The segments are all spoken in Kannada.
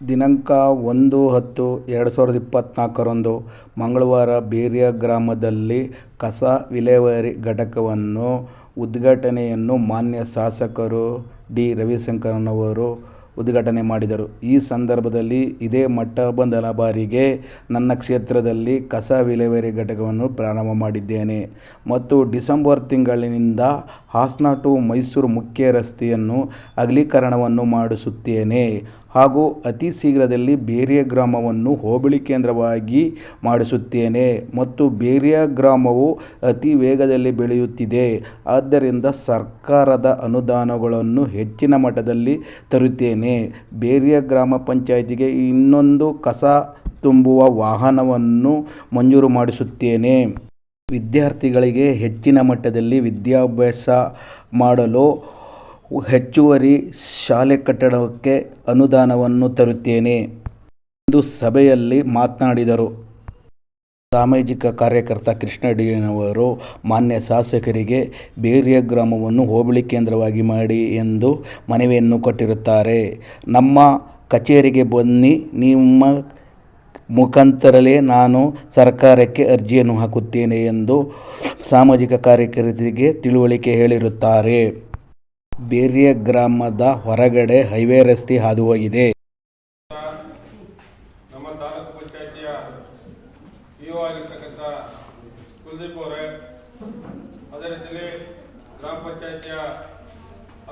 ದಿನಾಂಕ ಒಂದು ಹತ್ತು ಎರಡು ಸಾವಿರದ ಇಪ್ಪತ್ತ್ನಾಲ್ಕರಂದು ಮಂಗಳವಾರ ಬೇರಿಯ ಗ್ರಾಮದಲ್ಲಿ ಕಸ ವಿಲೇವಾರಿ ಘಟಕವನ್ನು ಉದ್ಘಾಟನೆಯನ್ನು ಮಾನ್ಯ ಶಾಸಕರು ಡಿ. ರವಿಶಂಕರನವರು ಉದ್ಘಾಟನೆ ಮಾಡಿದರು. ಈ ಸಂದರ್ಭದಲ್ಲಿ ಇದೇ ಮೊಟ್ಟಮೊದಲ ಬಾರಿಗೆ ನನ್ನ ಕ್ಷೇತ್ರದಲ್ಲಿ ಕಸ ವಿಲೇವಾರಿ ಘಟಕವನ್ನು ಪ್ರಾರಂಭ ಮಾಡಿದ್ದೇನೆ. ಮತ್ತು ಡಿಸೆಂಬರ್ ತಿಂಗಳಿನಿಂದ ಹಾಸನ ಟು ಮೈಸೂರು ಮುಖ್ಯ ರಸ್ತೆಯನ್ನು ಅಗಲೀಕರಣವನ್ನು ಮಾಡಿಸುತ್ತೇನೆ. ಹಾಗೂ ಅತಿ ಶೀಘ್ರದಲ್ಲಿ ಬೇರಿಯ ಗ್ರಾಮವನ್ನು ಹೋಬಳಿ ಕೇಂದ್ರವಾಗಿ ಮಾಡಿಸುತ್ತೇನೆ. ಮತ್ತು ಬೇರಿಯ ಗ್ರಾಮವು ಅತಿ ವೇಗದಲ್ಲಿ ಬೆಳೆಯುತ್ತಿದೆ. ಆದ್ದರಿಂದ ಸರ್ಕಾರದ ಅನುದಾನಗಳನ್ನು ಹೆಚ್ಚಿನ ಮಟ್ಟದಲ್ಲಿ ತರುತ್ತೇನೆ. ಬೇರಿಯ ಗ್ರಾಮ ಪಂಚಾಯತಿಗೆ ಇನ್ನೊಂದು ಕಸ ತುಂಬುವ ವಾಹನವನ್ನು ಮಂಜೂರು ಮಾಡಿಸುತ್ತೇನೆ. ವಿದ್ಯಾರ್ಥಿಗಳಿಗೆ ಹೆಚ್ಚಿನ ಮಟ್ಟದಲ್ಲಿ ವಿದ್ಯಾಭ್ಯಾಸ ಮಾಡಲು ಹೆಚ್ಚುವರಿ ಶಾಲೆ ಕಟ್ಟಡಕ್ಕೆ ಅನುದಾನವನ್ನು ತರುತ್ತೇನೆ ಎಂದು ಸಭೆಯಲ್ಲಿ ಮಾತನಾಡಿದರು. ಸಾಮಾಜಿಕ ಕಾರ್ಯಕರ್ತ ಕೃಷ್ಣಡಿಯನವರು ಮಾನ್ಯ ಶಾಸಕರಿಗೆ ಬೇರಿಯ ಗ್ರಾಮವನ್ನು ಹೋಬಳಿ ಕೇಂದ್ರವಾಗಿ ಮಾಡಿ ಎಂದು ಮನವಿಯನ್ನು ಕೊಟ್ಟಿರುತ್ತಾರೆ. ನಮ್ಮ ಕಚೇರಿಗೆ ಬನ್ನಿ, ನಿಮ್ಮ ಮುಖಾಂತರಲೇ ನಾನು ಸರ್ಕಾರಕ್ಕೆ ಅರ್ಜಿಯನ್ನು ಹಾಕುತ್ತೇನೆ ಎಂದು ಸಾಮಾಜಿಕ ಕಾರ್ಯಕರ್ತರಿಗೆ ತಿಳುವಳಿಕೆ ಹೇಳಿರುತ್ತಾರೆ. ಬೇರ್ಯ ಗ್ರಾಮದ ಹೊರಗಡೆ ಹೈವೇ ರಸ್ತೆ ಹಾದುಹೋಗಿದೆ. ನಮ್ಮ ತಾಲೂಕು ಪಂಚಾಯತಿಯ ಇಒ ಆಗಿರ್ತಕ್ಕಂಥ ಕುಲದೀಪ್ ಅವರೇ ಅದೇ ರೀತಿಯಲ್ಲಿ ಗ್ರಾಮ ಪಂಚಾಯಿತಿಯ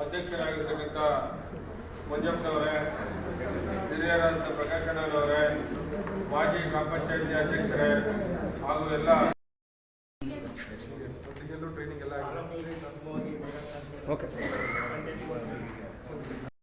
ಅಧ್ಯಕ್ಷರಾಗಿರ್ತಕ್ಕಂಥ ಮಂಜಪ್ಪನವರೇ ಹಿರಿಯರಾದ ಪ್ರಕಾಶಣ್ಣವರವರೇ ಮಾಜಿ ಗ್ರಾಮ ಪಂಚಾಯಿತಿ ಅಧ್ಯಕ್ಷರೇ ಹಾಗೂ ಎಲ್ಲ ಟ್ರೈನಿಂಗ್ ಎಲ್ಲ ಓಕೆ